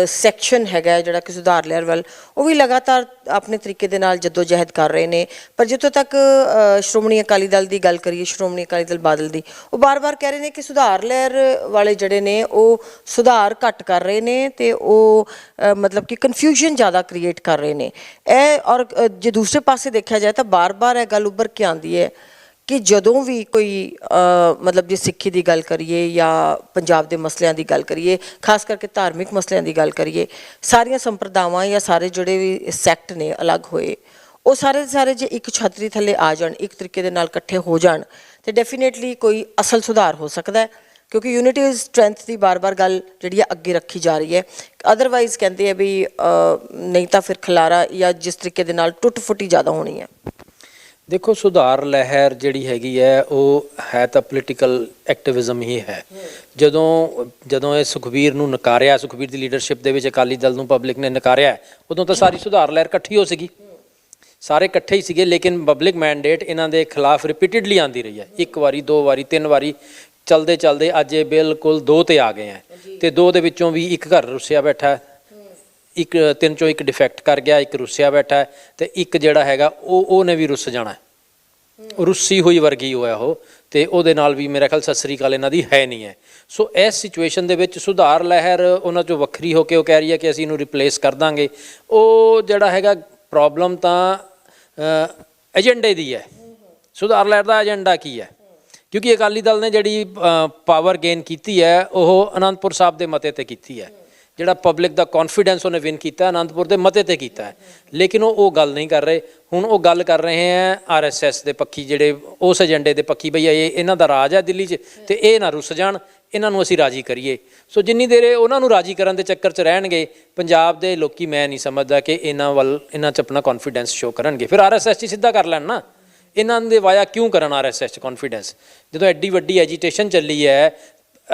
Speaker 2: ਸੈਕਸ਼ਨ ਹੈਗਾ ਜਿਹੜਾ ਕਿ ਸੁਧਾਰ ਲਹਿਰ ਵੱਲ। ਉਹ ਵੀ ਲਗਾਤਾਰ ਆਪਣੇ ਤਰੀਕੇ ਦੇ ਨਾਲ ਜਦੋਜਹਿਦ ਕਰ ਰਹੇ ਨੇ। ਪਰ ਜਿੱਥੋਂ ਤੱਕ ਸ਼੍ਰੋਮਣੀ ਅਕਾਲੀ ਦਲ ਦੀ ਗੱਲ ਕਰੀਏ, ਸ਼੍ਰੋਮਣੀ ਅਕਾਲੀ ਦਲ ਬਾਦਲ ਦੀ, ਉਹ ਬਾਰ-ਬਾਰ ਕਹਿ ਰਹੇ ਨੇ ਕਿ ਸੁਧਾਰ ਲਹਿਰ ਵਾਲੇ ਜਿਹੜੇ ਨੇ, ਉਹ ਸੁਧਾਰ ਘੱਟ ਕਰ ਰਹੇ ਨੇ ਤੇ ਉਹ ਮਤਲਬ ਕਿ ਕਨਫਿਊਜ਼ਨ ਜ਼ਿਆਦਾ ਕ੍ਰੀਏਟ ਕਰ ਰਹੇ ਨੇ। ਇਹ ਔਰ ਜੇ ਦੂਸਰੇ ਪਾਸੇ ਦੇਖਿਆ ਜਾਏ ਤਾਂ ਬਾਰ-ਬਾਰ ਇਹ ਗੱਲ ਉੱਭਰ ਕੇ ਆਉਂਦੀ ਹੈ। ਕਿ ਜਦੋਂ ਵੀ ਕੋਈ ਮਤਲਬ ਜੇ ਸਿੱਖੀ ਦੀ ਗੱਲ ਕਰੀਏ ਜਾਂ ਪੰਜਾਬ ਦੇ ਮਸਲਿਆਂ ਦੀ ਗੱਲ ਕਰੀਏ, ਖਾਸ ਕਰਕੇ ਧਾਰਮਿਕ ਮਸਲਿਆਂ ਦੀ ਗੱਲ ਕਰੀਏ, ਸਾਰੀਆਂ ਸੰਪਰਦਾਵਾਂ ਜਾਂ ਸਾਰੇ ਜਿਹੜੇ ਵੀ ਸੈਕਟ ਨੇ ਅਲੱਗ ਹੋਏ, ਉਹ ਸਾਰੇ ਸਾਰੇ ਜੇ ਇੱਕ ਛਤਰੀ ਥੱਲੇ ਆ ਜਾਣ, ਇੱਕ ਤਰੀਕੇ ਦੇ ਨਾਲ ਇਕੱਠੇ ਹੋ ਜਾਣ, ਤੇ ਡੈਫੀਨੇਟਲੀ ਕੋਈ ਅਸਲ ਸੁਧਾਰ ਹੋ ਸਕਦਾ ਹੈ, ਕਿਉਂਕਿ ਯੂਨਿਟੀ ਇਜ਼ ਸਟਰੈਂਥ ਦੀ ਬਾਰ-ਬਾਰ ਗੱਲ ਜਿਹੜੀ ਆ ਅੱਗੇ ਰੱਖੀ ਜਾ ਰਹੀ ਹੈ। ਅਦਰਵਾਈਜ਼ ਕਹਿੰਦੇ ਆ ਵੀ ਨਹੀਂ ਤਾਂ ਫਿਰ ਖਲਾਰਾ ਜਾਂ ਜਿਸ ਤਰੀਕੇ ਦੇ ਨਾਲ ਟੁੱਟ ਫੁੱਟੀ ਜ਼ਿਆਦਾ ਹੋਣੀ ਹੈ।
Speaker 1: ਦੇਖੋ, ਸੁਧਾਰ ਲਹਿਰ ਜਿਹੜੀ ਹੈਗੀ ਹੈ, ਉਹ ਹੈ ਤਾਂ ਪੋਲੀਟੀਕਲ ਐਕਟਿਵਿਜ਼ਮ ਹੀ ਹੈ। ਜਦੋਂ ਜਦੋਂ ਇਹ ਸੁਖਬੀਰ ਨੂੰ ਨਕਾਰਿਆ, ਸੁਖਬੀਰ ਦੀ ਲੀਡਰਸ਼ਿਪ ਦੇ ਵਿੱਚ ਅਕਾਲੀ ਦਲ ਨੂੰ ਪਬਲਿਕ ਨੇ ਨਕਾਰਿਆ, ਉਦੋਂ ਤਾਂ ਸਾਰੀ ਸੁਧਾਰ ਲਹਿਰ ਇਕੱਠੀ ਹੋ ਸੀਗੀ। ਸਾਰੇ ਇਕੱਠੇ ਹੀ ਸੀਗੇ, ਲੇਕਿਨ ਪਬਲਿਕ ਮੈਂਡੇਟ ਇਹਨਾਂ ਦੇ ਖਿਲਾਫ ਰਿਪੀਟਿਡਲੀ ਆਂਦੀ ਰਹੀ ਹੈ। ਇੱਕ ਵਾਰੀ, ਦੋ ਵਾਰੀ, ਤਿੰਨ ਵਾਰੀ ਚਲਦੇ ਚਲਦੇ ਅੱਜ ਇਹ ਬਿਲਕੁਲ ਦੋ ਤੇ ਆ ਗਏ ਹੈ। ਤੇ ਦੋ ਦੇ ਵਿੱਚੋਂ ਵੀ ਇੱਕ ਘਰ ਰੁੱਸਿਆ ਬੈਠਾ ਇੱਕ ਤਿੰਨ ਚੋਂ ਇੱਕ ਡਿਫੈਕਟ ਕਰ ਗਿਆ ਇੱਕ ਰੁੱਸਿਆ ਬੈਠਾ ਤੇ ਇੱਕ ਜਿਹੜਾ ਹੈਗਾ ਉਹ ਉਹਨੇ ਵੀ ਰੁੱਸ ਜਾਣਾ ਰੁੱਸੀ ਹੋਈ ਵਰਗੀ ਹੋਇਆ ਉਹ ਤੇ ਉਹਦੇ ਨਾਲ ਵੀ ਮੇਰਾ ਖਿਆਲ ਸਤਿ ਸ੍ਰੀ ਅਕਾਲ ਇਹਨਾਂ ਦੀ ਹੈ ਨਹੀਂ ਹੈ। ਸੋ ਇਸ ਸਿਚੁਏਸ਼ਨ ਦੇ ਵਿੱਚ ਸੁਧਾਰ ਲਹਿਰ ਉਹਨਾਂ ਚੋਂ ਵੱਖਰੀ ਹੋ ਕੇ ਉਹ ਕਹਿ ਰਹੀ ਹੈ ਕਿ ਅਸੀਂ ਇਹਨੂੰ ਰਿਪਲੇਸ ਕਰ ਦਾਂਗੇ। ਉਹ ਜਿਹੜਾ ਹੈਗਾ ਪ੍ਰੋਬਲਮ ਤਾਂ ਏਜੰਡੇ ਦੀ ਹੈ। ਸੁਧਾਰ ਲਹਿਰ ਦਾ ਏਜੰਡਾ ਕੀ ਹੈ? ਕਿਉਂਕਿ ਅਕਾਲੀ ਦਲ ਨੇ ਜਿਹੜੀ ਪਾਵਰ ਗੇਨ ਕੀਤੀ ਹੈ ਉਹ ਅਨੰਦਪੁਰ ਸਾਹਿਬ ਦੇ ਮਤੇ ਤੇ ਕੀਤੀ ਹੈ। ਜਿਹੜਾ ਪਬਲਿਕ ਦਾ ਕੌਨਫੀਡੈਂਸ ਉਹਨੇ ਵਿਨ ਕੀਤਾ, ਅਨੰਦਪੁਰ ਦੇ ਮਤੇ ਤੇ ਕੀਤਾ ਲੇਕਿਨ ਉਹ ਉਹ ਗੱਲ ਨਹੀਂ ਕਰ ਰਹੇ। ਹੁਣ ਉਹ ਗੱਲ ਕਰ ਰਹੇ ਹੈ ਆਰਐਸਐਸ ਦੇ ਪੱਖੀ ਜਿਹੜੇ, ਉਸ ਏਜੰਡੇ ਦੇ ਪੱਖੀ, ਬਈ ਇਹ, ਇਹਨਾਂ ਦਾ ਰਾਜ ਹੈ ਦਿੱਲੀ 'ਚ ਤੇ ਇਹ ਨਾ ਰੁੱਸ ਜਾਣ, ਇਹਨਾਂ ਨੂੰ ਅਸੀਂ ਰਾਜੀ ਕਰੀਏ। ਸੋ ਜਿੰਨੀ ਦੇਰ ਇਹ ਉਹਨਾਂ ਨੂੰ ਰਾਜੀ ਕਰਨ ਦੇ ਚੱਕਰ 'ਚ ਰਹਿਣਗੇ, ਪੰਜਾਬ ਦੇ ਲੋਕੀ ਮੈਂ ਨਹੀਂ ਸਮਝਦਾ ਕਿ ਇਹਨਾਂ ਵੱਲ, ਇਹਨਾਂ 'ਚ ਆਪਣਾ ਕੌਨਫੀਡੈਂਸ ਸ਼ੋ ਕਰਨਗੇ। ਫਿਰ ਆਰਐਸਐਸ 'ਚ ਸਿੱਧਾ ਕਰ ਲੈਣ ਨਾ। ਇਹਨਾਂ ਦੇ ਵਾਇਆ ਕਿਉਂ ਕਰਨ ਆਰਐਸਐਸ 'ਚ ਕੌਨਫੀਡੈਂਸ ਜਦੋਂ ਐਡੀ ਵੱਡੀ ਐਜੀਟੇਸ਼ਨ ਚੱਲੀ ਹੈ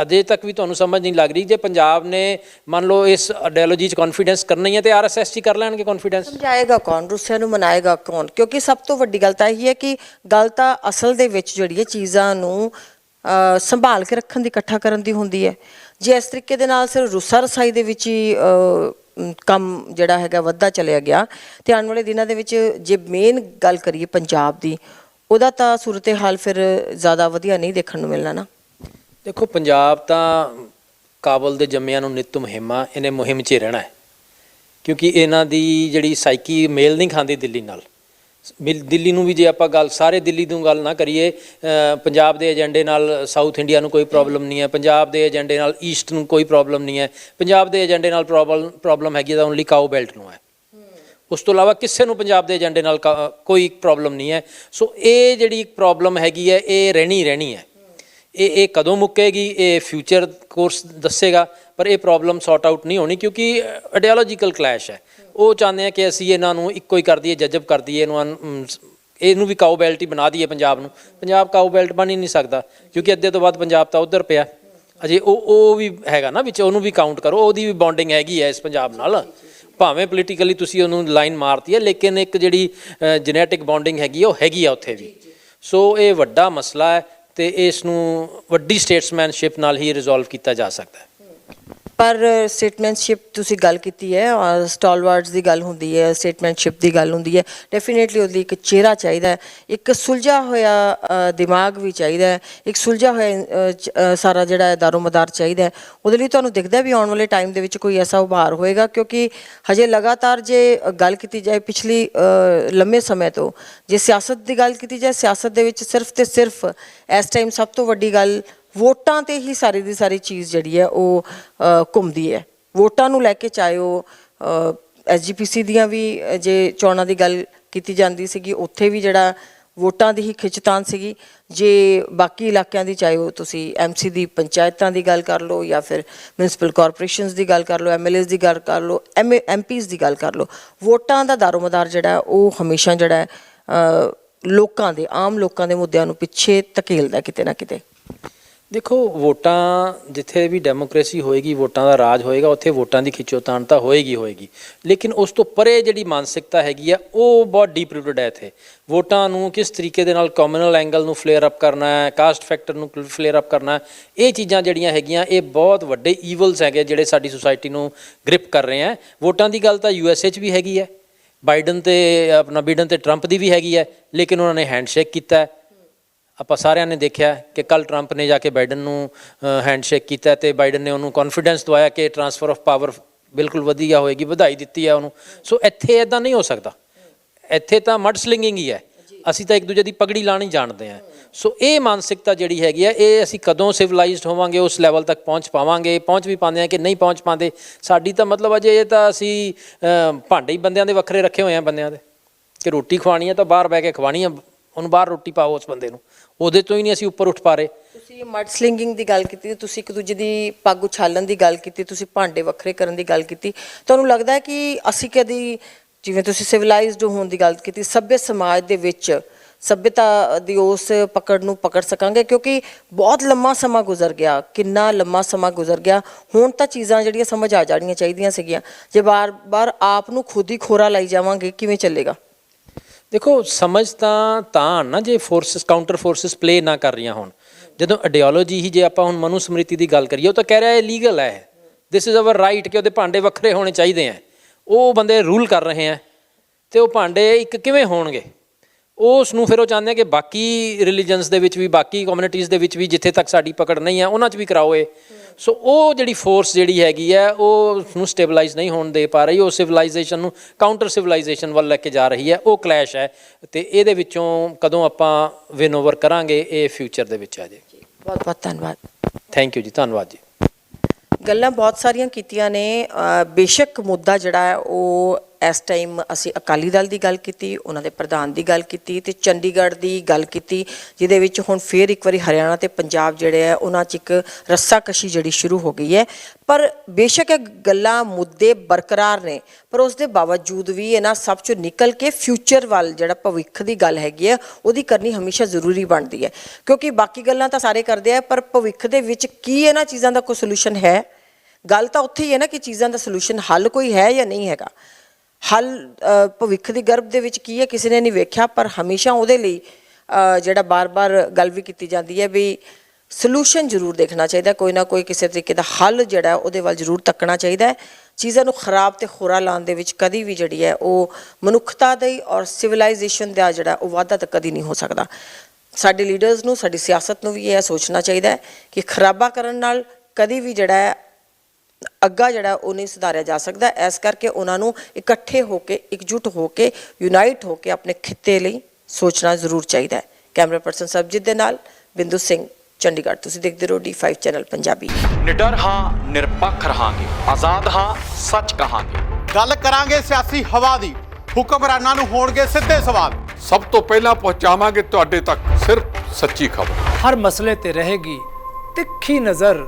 Speaker 1: ਅਜੇ ਤੱਕ ਵੀ ਤੁਹਾਨੂੰ ਸਮਝ ਨਹੀਂ ਲੱਗ ਰਹੀ। ਜੇ ਪੰਜਾਬ ਨੇ ਮੰਨ ਲਓ ਇਸ ਆਈਡੀਓਲੋਜੀ 'ਚ ਕੌਨਫੀਡੈਂਸ ਕਰਨਾ ਹੀ ਹੈ ਤੇ ਆਰਐਸਐਸ 'ਚ ਕਰ ਲੈਣਗੇ ਕੌਨਫੀਡੈਂਸ
Speaker 2: ਸਮਝਾਏਗਾ ਕੌਣ? ਰੂਸੀਆ ਨੂੰ ਮਨਾਏਗਾ ਕੌਣ? ਕਿਉਂਕਿ ਸਭ ਤੋਂ ਵੱਡੀ ਗੱਲ ਤਾਂ ਇਹ ਹੈ ਕਿ ਗੱਲ ਤਾਂ ਅਸਲ ਦੇ ਵਿੱਚ ਜਿਹੜੀ ਹੈ ਚੀਜ਼ਾਂ ਨੂੰ ਸੰਭਾਲ ਕੇ ਰੱਖਣ ਦੀ, ਇਕੱਠਾ ਕਰਨ ਦੀ ਹੁੰਦੀ ਹੈ। ਜੇ ਇਸ ਤਰੀਕੇ ਦੇ ਨਾਲ ਸਿਰਫ ਰੁੱਸਾ ਰਸਾਈ ਦੇ ਵਿੱਚ ਹੀ ਕੰਮ ਜਿਹੜਾ ਹੈਗਾ ਵੱਧਦਾ ਚਲਿਆ ਗਿਆ, ਤੇ ਆਉਣ ਵਾਲੇ ਦਿਨਾਂ ਦੇ ਵਿੱਚ ਜੇ ਮੇਨ ਗੱਲ ਕਰੀਏ ਪੰਜਾਬ ਦੀ, ਉਹਦਾ ਤਾਂ ਸੂਰਤ ਹਾਲ ਫਿਰ ਜ਼ਿਆਦਾ ਵਧੀਆ ਨਹੀਂ ਦੇਖਣ ਨੂੰ ਮਿਲਣਾ ਨਾ।
Speaker 1: ਦੇਖੋ, ਪੰਜਾਬ ਤਾਂ ਕਾਬਲ ਦੇ ਜੰਮਿਆਂ ਨੂੰ ਨਿਤ ਮੁਹਿੰਮਾ, ਇਹਨੇ ਮੁਹਿੰਮ 'ਚ ਰਹਿਣਾ ਹੈ। ਕਿਉਂਕਿ ਇਹਨਾਂ ਦੀ ਜਿਹੜੀ ਸਾਈਕੀ ਮੇਲ ਨਹੀਂ ਖਾਂਦੀ ਦਿੱਲੀ ਨਾਲ। ਮਿਲ- ਦਿੱਲੀ ਨੂੰ ਵੀ ਜੇ ਆਪਾਂ ਗੱਲ, ਸਾਰੇ ਦਿੱਲੀ ਨੂੰ ਗੱਲ ਨਾ ਕਰੀਏ ਪੰਜਾਬ ਦੇ ਏਜੰਡੇ ਨਾਲ ਸਾਊਥ ਇੰਡੀਆ ਨੂੰ ਕੋਈ ਪ੍ਰੋਬਲਮ ਨਹੀਂ ਹੈ, ਪੰਜਾਬ ਦੇ ਏਜੰਡੇ ਨਾਲ ਈਸਟ ਨੂੰ ਕੋਈ ਪ੍ਰੋਬਲਮ ਨਹੀਂ ਹੈ। ਪੰਜਾਬ ਦੇ ਏਜੰਡੇ ਨਾਲ ਪ੍ਰੋਬਲਮ ਪ੍ਰੋਬਲਮ ਹੈਗੀ ਤਾਂ ਓਨਲੀ ਕਾਓ ਬੈਲਟ ਨੂੰ ਹੈ। ਉਸ ਤੋਂ ਇਲਾਵਾ ਕਿਸੇ ਨੂੰ ਪੰਜਾਬ ਦੇ ਏਜੰਡੇ ਨਾਲ ਕਾ- ਕੋਈ ਪ੍ਰੋਬਲਮ ਨਹੀਂ ਹੈ। ਸੋ ਇਹ ਜਿਹੜੀ ਪ੍ਰੋਬਲਮ ਹੈਗੀ ਹੈ, ਇਹ ਰਹਿਣੀ ਰਹਿਣੀ ਹੈ। ਇਹ ਇਹ ਕਦੋਂ ਮੁੱਕੇਗੀ? ਇਹ ਫਿਊਚਰ ਕੋਰਸ ਦੱਸੇਗਾ? ਪਰ ਇਹ ਪ੍ਰੋਬਲਮ ਸੌਰਟ ਆਊਟ ਨਹੀਂ ਹੋਣੀ ਕਿਉਂਕਿ ਆਈਡੀਓਲੋਜੀਕਲ ਕਲੈਸ਼ ਹੈ। ਉਹ ਚਾਹੁੰਦੇ ਆ ਕਿ ਅਸੀਂ ਇਹਨਾਂ ਨੂੰ ਇੱਕੋ ਹੀ ਕਰ ਦਈਏ, ਜਜਬ ਕਰ ਦਈਏ, ਇਹਨੂੰ ਅਨ- ਇਹਨੂੰ ਵੀ ਕਾਊ ਬੈਲਟ ਹੀ ਬਣਾ ਦਈਏ ਪੰਜਾਬ ਨੂੰ। ਪੰਜਾਬ ਕਾਊ ਬੈਲਟ ਬਣ ਹੀ ਨਹੀਂ ਸਕਦਾ, ਕਿਉਂਕਿ ਅੱਧੇ ਤੋਂ ਬਾਅਦ ਪੰਜਾਬ ਤਾਂ ਉਧਰ ਪਿਆ। ਅਜੇ ਉਹ ਉਹ ਵੀ ਹੈਗਾ ਨਾ ਵਿੱਚ, ਉਹਨੂੰ ਵੀ ਕਾਊਂਟ ਕਰੋ, ਉਹਦੀ ਵੀ ਬੌਂਡਿੰਗ ਹੈਗੀ ਹੈ ਇਸ ਪੰਜਾਬ ਨਾਲ। ਭਾਵੇਂ ਪੋਲੀਟੀਕਲੀ ਤੁਸੀਂ ਉਹਨੂੰ ਲਾਈਨ ਮਾਰਤੀ ਹੈ, ਲੇਕਿਨ ਇੱਕ ਜਿਹੜੀ ਜੈਨੇਟਿਕ ਬੌਂਡਿੰਗ ਹੈਗੀ ਉਹ ਹੈਗੀ ਆ ਉੱਥੇ ਵੀ। ਸੋ ਇਹ ਵੱਡਾ ਮਸਲਾ ਹੈ। ਤੇ ਇਸ ਨੂੰ ਵੱਡੀ ਸਟੇਟਸਮੈਨਸ਼ਿਪ ਨਾਲ ਹੀ ਰਿਜ਼ੋਲਵ ਕੀਤਾ ਜਾ ਸਕਦਾ ਹੈ।
Speaker 2: ਪਰ ਸਟੇਟਮੈਂਟਸ਼ਿਪ ਤੁਸੀਂ ਗੱਲ ਕੀਤੀ ਹੈ ਔਰ ਸਟਾਲਵਾਰਡਸ ਦੀ ਗੱਲ ਹੁੰਦੀ ਹੈ ਸਟੇਟਮੈਂਟਸ਼ਿਪ ਦੀ ਗੱਲ ਹੁੰਦੀ ਹੈ ਡੈਫੀਨੇਟਲੀ ਉਹਦੇ ਲਈ ਇੱਕ ਚਿਹਰਾ ਚਾਹੀਦਾ ਹੈ, ਇੱਕ ਸੁਲਝਾ ਹੋਇਆ ਦਿਮਾਗ ਵੀ ਚਾਹੀਦਾ ਹੈ, ਇੱਕ ਸੁਲਝਾ ਹੋਇਆ ਸਾਰਾ ਜਿਹੜਾ ਹੈ ਦਾਰੋਮਦਾਰ ਚਾਹੀਦਾ ਹੈ, ਉਹਦੇ ਲਈ ਤੁਹਾਨੂੰ ਦਿਖਦਾ ਵੀ ਆਉਣ ਵਾਲੇ ਟਾਈਮ ਦੇ ਵਿੱਚ ਕੋਈ ਐਸਾ ਉਭਾਰ ਹੋਏਗਾ, ਕਿਉਂਕਿ ਹਜੇ ਲਗਾਤਾਰ ਜੇ ਗੱਲ ਕੀਤੀ ਜਾਏ ਪਿਛਲੀ ਲੰਮੇ ਸਮੇਂ ਤੋਂ, ਜੇ ਸਿਆਸਤ ਦੀ ਗੱਲ ਕੀਤੀ ਜਾਏ, ਸਿਆਸਤ ਦੇ ਵਿੱਚ ਸਿਰਫ ਤੇ ਸਿਰਫ ਇਸ ਟਾਈਮ ਸਭ ਤੋਂ ਵੱਡੀ ਗੱਲ ਵੋਟਾਂ ਤੇ ਹੀ ਸਾਰੀ ਦੀ ਸਾਰੀ ਚੀਜ਼ ਜਿਹੜੀ ਹੈ ਉਹ ਘੁੰਮਦੀ ਹੈ। ਵੋਟਾਂ ਨੂੰ ਲੈ ਕੇ ਚਾਹੇ ਉਹ ਐਸਜੀਪੀਸੀ ਦੀਆਂ ਵੀ ਜੇ ਚੋਣਾਂ ਦੀ ਗੱਲ ਕੀਤੀ ਜਾਂਦੀ ਸੀਗੀ, ਉੱਥੇ ਵੀ ਜਿਹੜਾ ਵੋਟਾਂ ਦੀ ਹੀ ਖਿੱਚਤਾਨ ਸੀਗੀ। ਜੇ ਬਾਕੀ ਇਲਾਕਿਆਂ ਦੀ ਚਾਹੇ ਉਹ ਤੁਸੀਂ ਐਮਸੀ ਦੀ ਪੰਚਾਇਤਾਂ ਦੀ ਗੱਲ ਕਰ ਲਓ ਜਾਂ ਫਿਰ ਮਿਊਨਿਸਪਲ ਕਾਰਪੋਰੇਸ਼ਨਸ ਦੀ ਗੱਲ ਕਰ ਲਓ ਐਮਐਲਏਸ ਦੀ ਗੱਲ ਕਰ ਲਓ ਐਮਪੀਸ ਦੀ ਗੱਲ ਕਰ ਲਓ, ਵੋਟਾਂ ਦਾ ਦਾਰੋਮਦਾਰ ਜਿਹੜਾ ਉਹ ਹਮੇਸ਼ਾ ਜਿਹੜਾ ਲੋਕਾਂ ਦੇ, ਆਮ ਲੋਕਾਂ ਦੇ ਮੁੱਦਿਆਂ ਨੂੰ ਪਿੱਛੇ ਧਕੇਲਦਾ ਕਿਤੇ ਨਾ ਕਿਤੇ।
Speaker 1: ਦੇਖੋ, ਵੋਟਾਂ ਜਿੱਥੇ ਵੀ ਡੈਮੋਕ੍ਰੇਸੀ ਹੋਏਗੀ, ਵੋਟਾਂ ਦਾ ਰਾਜ ਹੋਏਗਾ, ਉੱਥੇ ਵੋਟਾਂ ਦੀ ਖਿੱਚੋਤਾਣ ਤਾਂ ਹੋਏਗੀ ਹੋਏਗੀ। ਲੇਕਿਨ ਉਸ ਤੋਂ ਪਰੇ ਜਿਹੜੀ ਮਾਨਸਿਕਤਾ ਹੈਗੀ ਆ, ਉਹ ਬਹੁਤ ਡੀਪ ਰੂਟਡ ਹੈ ਇੱਥੇ। ਵੋਟਾਂ ਨੂੰ ਕਿਸ ਤਰੀਕੇ ਦੇ ਨਾਲ ਕਮਿਊਨਲ ਐਂਗਲ ਨੂੰ ਫਲੇਅਰ ਅਪ ਕਰਨਾ ਹੈ ਕਾਸਟ ਫੈਕਟਰ ਨੂੰ ਫਲੇਅਰ ਅਪ ਕਰਨਾ ਇਹ ਚੀਜ਼ਾਂ ਜਿਹੜੀਆਂ ਹੈਗੀਆਂ, ਇਹ ਬਹੁਤ ਵੱਡੇ ਈਵਲਸ ਹੈਗੇ ਜਿਹੜੇ ਸਾਡੀ ਸੁਸਾਇਟੀ ਨੂੰ ਗ੍ਰਿਪ ਕਰ ਰਹੇ ਆ। ਵੋਟਾਂ ਦੀ ਗੱਲ ਤਾਂ ਯੂਐਸਏ 'ਚ ਵੀ ਹੈਗੀ ਹੈ। ਬਾਈਡਨ ਤੇ, ਆਪਣਾ ਬੀਡਨ ਤੇ ਟਰੰਪ ਦੀ ਵੀ ਹੈਗੀ ਹੈ, ਲੇਕਿਨ ਉਹਨਾਂ ਨੇ ਹੈਂਡਸ਼ੇਕ ਕੀਤਾ ਹੈ। ਆਪਾਂ ਸਾਰਿਆਂ ਨੇ ਦੇਖਿਆ ਕਿ ਕੱਲ ਟਰੰਪ ਨੇ ਜਾ ਕੇ ਬਾਈਡਨ ਨੂੰ ਹੈਂਡਸ਼ੇਕ ਕੀਤਾ ਤੇ ਬਾਈਡਨ ਨੇ ਉਹਨੂੰ ਕੌਨਫੀਡੈਂਸ ਦਵਾਇਆ ਕਿ ਟਰਾਂਸਫਰ ਆਫ ਪਾਵਰ ਬਿਲਕੁਲ ਵਧੀਆ ਹੋਏਗੀ ਵਧਾਈ ਦਿੱਤੀ ਹੈ ਉਹਨੂੰ। ਸੋ ਇੱਥੇ ਇਦਾਂ ਨਹੀਂ ਹੋ ਸਕਦਾ। ਇੱਥੇ ਤਾਂ ਮਡ ਸਲਿੰਗਿੰਗ ਹੀ ਹੈ। ਅਸੀਂ ਤਾਂ ਇੱਕ ਦੂਜੇ ਦੀ ਪਗੜੀ ਲਾਣੀ ਜਾਣਦੇ ਹਾਂ। ਸੋ ਇਹ ਮਾਨਸਿਕਤਾ ਜਿਹੜੀ ਹੈਗੀ ਹੈ ਇਹ ਅਸੀਂ ਕਦੋਂ ਸਿਵਲਾਈਜ਼ਡ ਹੋਵਾਂਗੇ ਉਸ ਲੈਵਲ ਤੱਕ ਪਹੁੰਚ ਪਾਵਾਂਗੇ ਪਹੁੰਚ ਵੀ ਪਾਉਂਦੇ ਹਾਂ ਕਿ ਨਹੀਂ ਪਹੁੰਚ ਪਾਉਂਦੇ ਸਾਡੀ ਤਾਂ ਮਤਲਬ ਅਜੇ ਇਹ ਤਾਂ ਅਸੀਂ ਭਾਂਡੇ ਹੀ ਬੰਦਿਆਂ ਦੇ ਵੱਖਰੇ ਰੱਖੇ ਹੋਏ ਆ ਬੰਦਿਆਂ ਦੇ। ਕਿ ਰੋਟੀ ਖਵਾਣੀ ਹੈ ਤਾਂ ਬਾਹਰ ਬਹਿ ਕੇ ਖਵਾਣੀ ਹੈ ਉਹਨੂੰ ਬਾਹਰ ਰੋਟੀ ਪਾਓ ਉਸ ਬੰਦੇ ਨੂੰ। ਉਹਦੇ ਤੋਂ ਹੀ ਨਹੀਂ ਅਸੀਂ ਉੱਪਰ ਉੱਠ ਪਾ ਰਹੇ।
Speaker 2: ਤੁਸੀਂ ਮਡ ਸਲਿੰਗਿੰਗ ਦੀ ਗੱਲ ਕੀਤੀ, ਤੁਸੀਂ ਇੱਕ ਦੂਜੇ ਦੀ ਪੱਗ ਉਛਾਲਣ ਦੀ ਗੱਲ ਕੀਤੀ, ਤੁਸੀਂ ਭਾਂਡੇ ਵੱਖਰੇ ਕਰਨ ਦੀ ਗੱਲ ਕੀਤੀ। ਤੁਹਾਨੂੰ ਲੱਗਦਾ ਹੈ ਕਿ ਅਸੀਂ ਕਦੀ, ਜਿਵੇਂ ਤੁਸੀਂ ਸਿਵਲਾਈਜ਼ਡ ਹੋਣ ਦੀ ਗੱਲ ਕੀਤੀ ਸਭ્ય ਸਮਾਜ ਦੇ ਵਿੱਚ ਸਭਿਅਤਾ ਦੀ ਉਸ ਪਕੜ ਨੂੰ ਪਕੜ ਸਕਾਂਗੇ? ਕਿਉਂਕਿ ਬਹੁਤ ਲੰਮਾ ਸਮਾਂ ਗੁਜ਼ਰ ਗਿਆ, ਕਿੰਨਾ ਲੰਮਾ ਸਮਾਂ ਗੁਜ਼ਰ ਗਿਆ। ਹੁਣ ਤਾਂ ਚੀਜ਼ਾਂ ਜਿਹੜੀਆਂ ਸਮਝ ਆ ਜਾਣੀਆਂ ਚਾਹੀਦੀਆਂ ਸੀਗੀਆਂ। ਜੇ ਬਾਰ-ਬਾਰ ਆਪ ਨੂੰ ਖੁਦ ਹੀ ਖੋਰਾ ਲਾਈ ਜਾਵਾਂਗੇ, ਕਿਵੇਂ ਚੱਲੇਗਾ?
Speaker 1: ਦੇਖੋ, ਸਮਝ ਤਾਂ ਤਾਂ ਨਾ ਜੇ ਫੋਰਸਸ ਕਾਊਂਟਰ ਫੋਰਸਸ ਪਲੇ ਨਾ ਕਰ ਰਹੀਆਂ ਹੋਣ। ਜਦੋਂ ਆਈਡੀਓਲੋਜੀ ਹੀ ਜੇ ਆਪਾਂ ਹੁਣ ਮਨੂ ਸਮ੍ਰਿਤੀ ਦੀ ਗੱਲ ਕਰੀਏ, ਉਹ ਤਾਂ ਕਹਿ ਰਿਹਾ ਇਹ ਲੀਗਲ ਹੈ। ਦਿਸ ਇਜ਼ ਆਵਰ ਰਾਈਟ ਕਿ ਉਹਦੇ ਭਾਂਡੇ ਵੱਖਰੇ ਹੋਣੇ ਚਾਹੀਦੇ ਆ ਉਹ ਬੰਦੇ ਰੂਲ ਕਰ ਰਹੇ ਆ ਤੇ ਉਹ ਭਾਂਡੇ ਇੱਕ ਕਿਵੇਂ ਹੋਣਗੇ? ਉਸ ਨੂੰ ਫਿਰ ਉਹ ਚਾਹੁੰਦੇ ਆ ਕਿ ਬਾਕੀ ਰਿਲੀਜਨਸ ਦੇ ਵਿੱਚ ਵੀ, ਬਾਕੀ ਕਮਿਊਨਿਟੀਜ਼ ਦੇ ਵਿੱਚ ਵੀ ਜਿੱਥੇ ਤੱਕ ਸਾਡੀ ਪਕੜ ਨਹੀਂ ਆ ਉਹਨਾਂ 'ਚ ਵੀ ਕਰਾਓ ਇਹ। ਸੋ ਉਹ ਜਿਹੜੀ ਫੋਰਸ ਜਿਹੜੀ ਹੈਗੀ ਹੈ ਉਹ ਨੂੰ ਸਟੇਬਲਾਈਜ਼ ਨਹੀਂ ਹੋਣ ਦੇ ਪਾ ਰਹੀ ਉਹ ਸਿਵਲਾਈਜੇਸ਼ਨ ਨੂੰ ਕਾਊਂਟਰ ਸਿਵਲਾਈਜੇਸ਼ਨ ਵੱਲ ਲੈ ਕੇ ਜਾ ਰਹੀ ਹੈ ਉਹ ਕਲੈਸ਼ ਹੈ। ਤੇ ਇਹਦੇ ਵਿੱਚੋਂ ਕਦੋਂ ਆਪਾਂ ਵਿਨ ਓਵਰ ਕਰਾਂਗੇ ਇਹ ਫਿਊਚਰ ਦੇ ਵਿੱਚ ਆ ਜੇ।
Speaker 2: ਬਹੁਤ ਬਹੁਤ ਧੰਨਵਾਦ।
Speaker 1: ਥੈਂਕ ਯੂ ਜੀ ਧੰਨਵਾਦ ਜੀ।
Speaker 2: ਗੱਲਾਂ ਬਹੁਤ ਸਾਰੀਆਂ ਕੀਤੀਆਂ ਨੇ। ਬੇਸ਼ੱਕ ਮੁੱਦਾ ਜਿਹੜਾ ਹੈ ਉਹ ਇਸ ਟਾਈਮ ਅਸੀਂ ਅਕਾਲੀ ਦਲ ਦੀ ਗੱਲ ਕੀਤੀ, ਉਹਨਾਂ ਦੇ ਪ੍ਰਧਾਨ ਦੀ ਗੱਲ ਕੀਤੀ ਤੇ ਚੰਡੀਗੜ੍ਹ ਦੀ ਗੱਲ ਕੀਤੀ, ਜਿਹਦੇ ਵਿੱਚ ਹੁਣ ਫੇਰ ਇੱਕ ਵਾਰੀ ਹਰਿਆਣਾ ਤੇ ਪੰਜਾਬ ਜਿਹੜੇ ਹੈ ਉਹਨਾਂ 'ਚ ਇੱਕ ਰੱਸਾਕਸ਼ੀ ਜਿਹੜੀ ਸ਼ੁਰੂ ਹੋ ਗਈ ਹੈ। ਪਰ ਬੇਸ਼ੱਕ ਇਹ ਗੱਲਾਂ ਮੁੱਦੇ ਬਰਕਰਾਰ ਨੇ, ਪਰ ਉਸ ਦੇ ਬਾਵਜੂਦ ਵੀ ਇਹਨਾਂ ਸਭ ਚੋਂ ਨਿਕਲ ਕੇ ਫਿਊਚਰ ਵੱਲ ਜਿਹੜਾ ਭਵਿੱਖ ਦੀ ਗੱਲ ਹੈਗੀ ਹੈ, ਉਹਦੀ ਕਰਨੀ ਹਮੇਸ਼ਾ ਜ਼ਰੂਰੀ ਬਣਦੀ ਹੈ। ਕਿਉਂਕਿ ਬਾਕੀ ਗੱਲਾਂ ਤਾਂ ਸਾਰੇ ਕਰਦੇ ਆ, ਪਰ ਭਵਿੱਖ ਦੇ ਵਿੱਚ ਕੀ ਇਹਨਾਂ ਚੀਜ਼ਾਂ ਦਾ ਕੋਈ ਸੋਲੂਸ਼ਨ ਹੈ? ਗੱਲ ਤਾਂ ਉੱਥੇ ਹੀ ਹੈ ਨਾ ਕਿ ਚੀਜ਼ਾਂ ਦਾ ਸੋਲੂਸ਼ਨ ਹੱਲ ਕੋਈ ਹੈ ਜਾਂ ਨਹੀਂ ਹੈਗਾ। ਹੱਲ ਭਵਿੱਖ ਦੀ ਗਰਭ ਦੇ ਵਿੱਚ ਕੀ ਹੈ? ਕਿਸੇ ਨੇ ਨਹੀਂ ਵੇਖਿਆ, ਪਰ ਹਮੇਸ਼ਾ ਉਹਦੇ ਲਈ ਜਿਹੜਾ ਬਾਰ-ਬਾਰ ਗੱਲ ਵੀ ਕੀਤੀ ਜਾਂਦੀ ਹੈ ਵੀ ਸੋਲੂਸ਼ਨ ਜ਼ਰੂਰ ਦੇਖਣਾ ਚਾਹੀਦਾ ਕੋਈ ਨਾ ਕੋਈ ਕਿਸੇ ਤਰੀਕੇ ਦਾ ਹੱਲ ਜਿਹੜਾ ਉਹਦੇ ਵੱਲ ਜ਼ਰੂਰ ਤੱਕਣਾ ਚਾਹੀਦਾ ਹੈ। ਚੀਜ਼ਾਂ ਨੂੰ ਖਰਾਬ ਤੇ ਖੋਰਾ ਲਾਉਣ ਦੇ ਵਿੱਚ ਕਦੀ ਵੀ ਜਿਹੜੀ ਹੈ, ਉਹ ਮਨੁੱਖਤਾ ਦੀ ਔਰ ਸਿਵਲਾਈਜੇਸ਼ਨ ਦਾ ਜਿਹੜਾ, ਉਹ ਵਾਧਾ ਤਾਂ ਕਦੀ ਨਹੀਂ ਹੋ ਸਕਦਾ। ਸਾਡੇ ਲੀਡਰਸ ਨੂੰ, ਸਾਡੀ ਸਿਆਸਤ ਨੂੰ ਵੀ ਇਹ ਸੋਚਣਾ ਚਾਹੀਦਾ ਹੈ ਕਿ ਖਰਾਬਾ ਕਰਨ ਨਾਲ ਕਦੀ ਵੀ ਜਿਹੜਾ ਅੱਗਾ ਜਿਹੜਾ ਉਹ ਨਹੀਂ ਸੁਧਾਰਿਆ ਜਾ ਸਕਦਾ ਇਸ ਕਰਕੇ ਉਹਨਾਂ ਨੂੰ ਇਕੱਠੇ ਹੋ ਕੇ ਇਕਜੁੱਟ ਹੋ ਕੇ ਯੂਨਾਈਟ ਹੋ ਕੇ ਆਪਣੇ ਖਿੱਤੇ ਲਈ ਸੋਚਣਾ ਜ਼ਰੂਰ ਚਾਹੀਦਾ ਹੈ। ਕੈਮਰਾ ਪਰਸਨ ਸਰਬਜੀਤ ਦੇ ਨਾਲ ਬਿੰਦੂ ਸਿੰਘ ਚੰਡੀਗੜ੍ਹ। ਤੁਸੀਂ ਦੇਖਦੇ ਰਹੋ D5 ਚੈਨਲ ਪੰਜਾਬੀ।
Speaker 3: ਨਿਡਰ ਹਾਂ ਨਿਰਪੱਖ ਰਹਾਂਗੇ। ਆਜ਼ਾਦ ਹਾਂ ਸੱਚ ਕਹਾਂਗੇ।
Speaker 4: ਗੱਲ ਕਰਾਂਗੇ ਸਿਆਸੀ ਹਵਾ ਦੀ। ਹੁਕਮਰਾਨਾਂ ਨੂੰ ਹੋਣਗੇ ਸਿੱਧੇ ਸਵਾਲ।
Speaker 5: ਸਭ ਤੋਂ ਪਹਿਲਾਂ ਪਹੁੰਚਾਵਾਂਗੇ ਤੁਹਾਡੇ ਤੱਕ ਸਿਰਫ ਸੱਚੀ ਖਬਰ।
Speaker 6: ਹਰ ਮਸਲੇ ਤੇ ਰਹੇਗੀ ਤਿੱਖੀ ਨਜ਼ਰ।